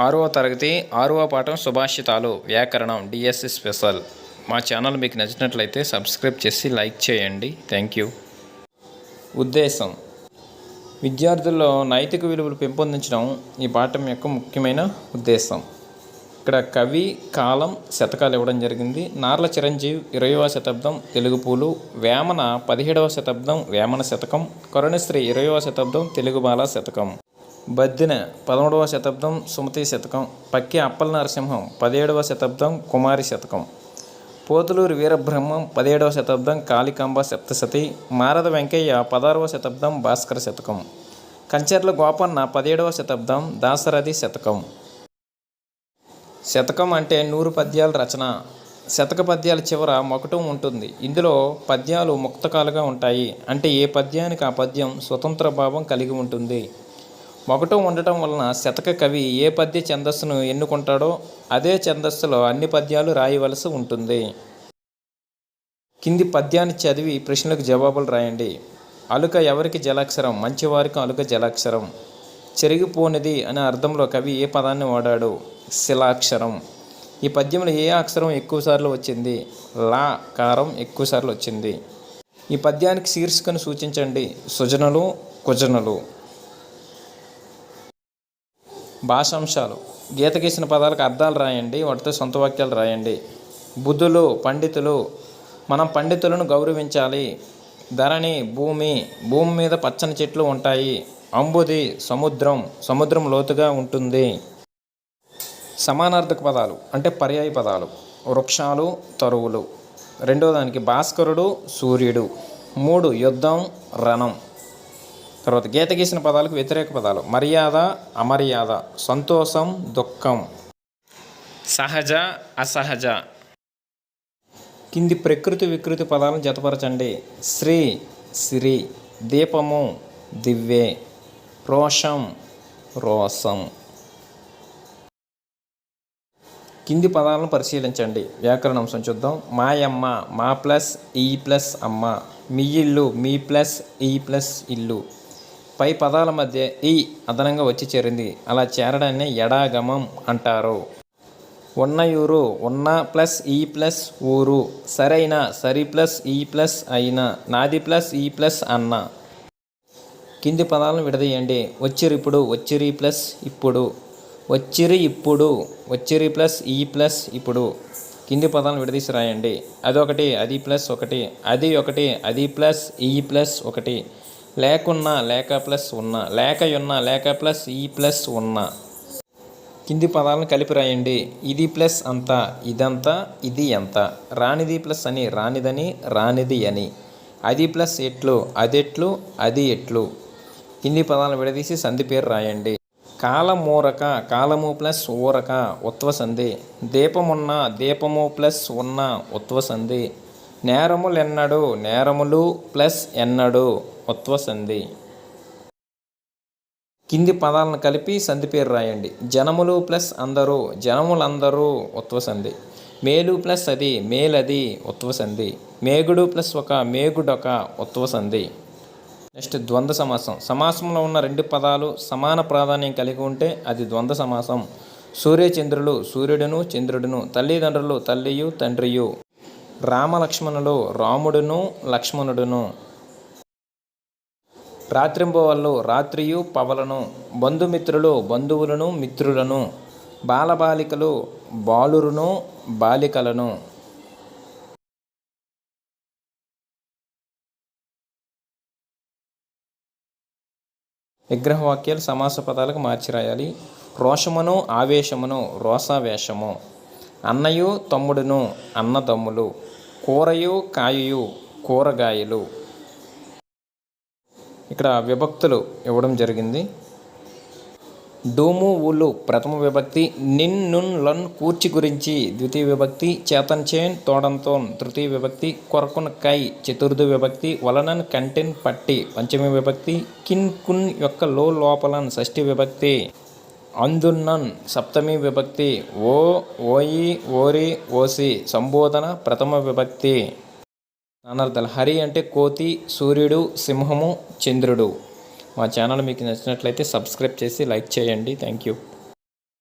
ఆరవ తరగతి ఆరవ పాఠం సుభాషితాలు వ్యాకరణం డిఎస్సి స్పెషల్. మా ఛానల్ మీకు నచ్చినట్లయితే సబ్స్క్రైబ్ చేసి లైక్ చేయండి. Thank you. ఉద్దేశం. విద్యార్థుల్లో నైతిక విలువలు పెంపొందించడం ఈ పాఠం యొక్క ముఖ్యమైన ఉద్దేశం. ఇక్కడ కవి కాలం శతకాలు ఇవ్వడం జరిగింది. నార్ల చిరంజీవి ఇరవయవ శతాబ్దం తెలుగు పూలు వేమన పదిహేడవ శతాబ్దం వేమన శతకం కరుణశ్రీ ఇరవైవ శతాబ్దం తెలుగు బాల శతకం. బద్దిన పదమూడవ శతాబ్దం సుమతి శతకం పక్కి అప్పల నరసింహం పదిహేడవ శతాబ్దం కుమారి శతకం పోతులూరి వీరబ్రహ్మం పదిహేడవ శతాబ్దం కాళికాంబ సప్తశతి మారద వెంకయ్య పదహారవ శతాబ్దం భాస్కర శతకం కంచర్ల గోపన్న పదిహేడవ శతాబ్దం దాసరథి శతకం. శతకం అంటే నూరు పద్యాల రచన. శతక పద్యాల చివర మొకటం ఉంటుంది. ఇందులో పద్యాలు ముక్తకాలుగా ఉంటాయి. అంటే ఏ పద్యానికి ఆ పద్యం స్వతంత్ర భావం కలిగి ఉంటుంది? మొగటం ఉండటం వలన శతక కవి ఏ పద్య ఛందస్సును ఎన్నుకుంటాడో అదే ఛందస్సులో అన్ని పద్యాలు రాయవలసి ఉంటుంది. కింది పద్యాన్ని చదివి ప్రశ్నలకు జవాబులు రాయండి. అలుక ఎవరికి జలాక్షరం? మంచివారికి అలుక జలాక్షరం. చెరిగిపోనిది అనే అర్థంలో కవి ఏ పదాన్ని వాడాడు? శిలాక్షరం. ఈ పద్యంలో ఏ అక్షరం ఎక్కువసార్లు వచ్చింది? లా కారం ఎక్కువసార్లు వచ్చింది. ఈ పద్యానికి శీర్షికను సూచించండి. సుజనలు కుజనలు. భాషాంశాలు. గీత గీసిన పదాలకు అర్థాలు రాయండి వాటితో సొంత వాక్యాలు రాయండి. బుద్ధులు పండితులు మనం పండితులను గౌరవించాలి. ధరణి భూమి భూమి మీద పచ్చని చెట్లు ఉంటాయి. అంబుది సముద్రం సముద్రం లోతుగా ఉంటుంది. సమానార్థక పదాలు అంటే పర్యాయ పదాలు. వృక్షాలు తరువులు. రెండో దానికి భాస్కరుడు సూర్యుడు. మూడు యుద్ధం రణం. తర్వాత గీత గీసిన పదాలకు వ్యతిరేక పదాలు. మర్యాద అమర్యాద సంతోషం దుఃఖం. సహజ అసహజ. కింది ప్రకృతి వికృతి పదాలను జతపరచండి. శ్రీ సిరి. దీపము దివ్వే రోషం రోసం. కింది పదాలను పరిశీలించండి. వ్యాకరణం చూద్దాం. మాయమ్మ మా ప్లస్ ఈ ప్లస్ అమ్మ. మీ ఇల్లు మీ ప్లస్ ఈ ప్లస్ ఇల్లు. పై పదాల మధ్య ఈ అదనంగా వచ్చి చేరింది. అలా చేరడాన్ని ఎడాగమం అంటారు. ఉన్నయూరు ఉన్న ప్లస్ ఈ ప్లస్ ఊరు సరైన సరి ప్లస్ ఈ ప్లస్ అయిన నాది ప్లస్ ఈ ప్లస్ అన్న. కింది పదాలను విడదీయండి. వచ్చిరిప్పుడు వచ్చిరి ప్లస్ ఇప్పుడు. వచ్చిరి ఇప్పుడు వచ్చిరి ప్లస్ ఈ ప్లస్ ఇప్పుడు. కింది పదాలను విడదీసి రాయండి. అదొకటి అది ప్లస్ ఒకటి అది ఒకటి అది ప్లస్ ఈ ప్లస్ ఒకటి. లేకున్నా లేక ప్లస్ ఉన్న లేకయున్న లేక ప్లస్ ఈ ప్లస్ ఉన్న. కింది పదాలను కలిపి రాయండి. ఇది ప్లస్ అంత ఇదంతా ఇది ఎంత. రానిది ప్లస్ అని రానిదని రానిది అని. అది ప్లస్ ఎట్లు అదెట్లు అది ఎట్లు. కింది పదాలను విడదీసి సంధి పేరు రాయండి. కాలమూరక కాలము ప్లస్ ఊరక ఉత్వ సంధి దీపమున్న దీపము ప్లస్ ఉన్న ఉత్వ సంధి నేరములెన్నడు నేరములు ప్లస్ ఎన్నడు ఉత్వ సంధి కింది పదాలను కలిపి సంధి పేరు రాయండి. జనములు ప్లస్ అందరూ జనములందరూ ఉత్వ సంధి మేలు ప్లస్ అది మేలది ఉత్వ సంధి మేగుడు ప్లస్ ఒక మేగుడొక ఉత్వ సంధి నెక్స్ట్ ద్వంద్వ సమాసం. సమాసంలో ఉన్న రెండు పదాలు సమాన ప్రాధాన్యం కలిగి ఉంటే అది ద్వంద్వ సమాసం. సూర్యచంద్రులు సూర్యుడును చంద్రుడును తల్లిదండ్రులు తల్లియు తండ్రియు. రామలక్ష్మణులు రాముడును లక్ష్మణుడును. రాత్రింబవళ్ళు రాత్రియు పవలను బంధుమిత్రులు బంధువులను మిత్రులను బాలబాలికలు బాలురును బాలికలను. విగ్రహవాక్యాలు సమాస పదాలకు మార్చి రాయాలి రోషమును ఆవేశమును రోసావేషము అన్నయు తమ్ముడును అన్నదమ్ములు. కూరయు కాయయు కూరగాయలు. ఇక్కడ విభక్తులు ఇవ్వడం జరిగింది. డోము ఊళ్ళు ప్రథమ విభక్తి నిన్ నున్ లన్ కూర్చి గురించి ద్వితీయ విభక్తి చేతన్ చేన్ తోడంతోన్ తృతీయ విభక్తి కొరకున్ కై చతుర్థ విభక్తి వలనన్ కంటెన్ పట్టి పంచమి విభక్తి కిన్ కున్ యొక్క లో లోపలన్ షష్ఠి విభక్తి. అందున్నన్ సప్తమి విభక్తి ఓ ఓయి ఓరి ఓసి సంబోధన ప్రథమ విభక్తి. నానార్థాలు హరి అంటే కోతి సూర్యుడు సింహము చంద్రుడు. మా ఛానల్ మీకు నచ్చినట్లయితే సబ్స్క్రైబ్ చేసి లైక్ చేయండి. Thank you.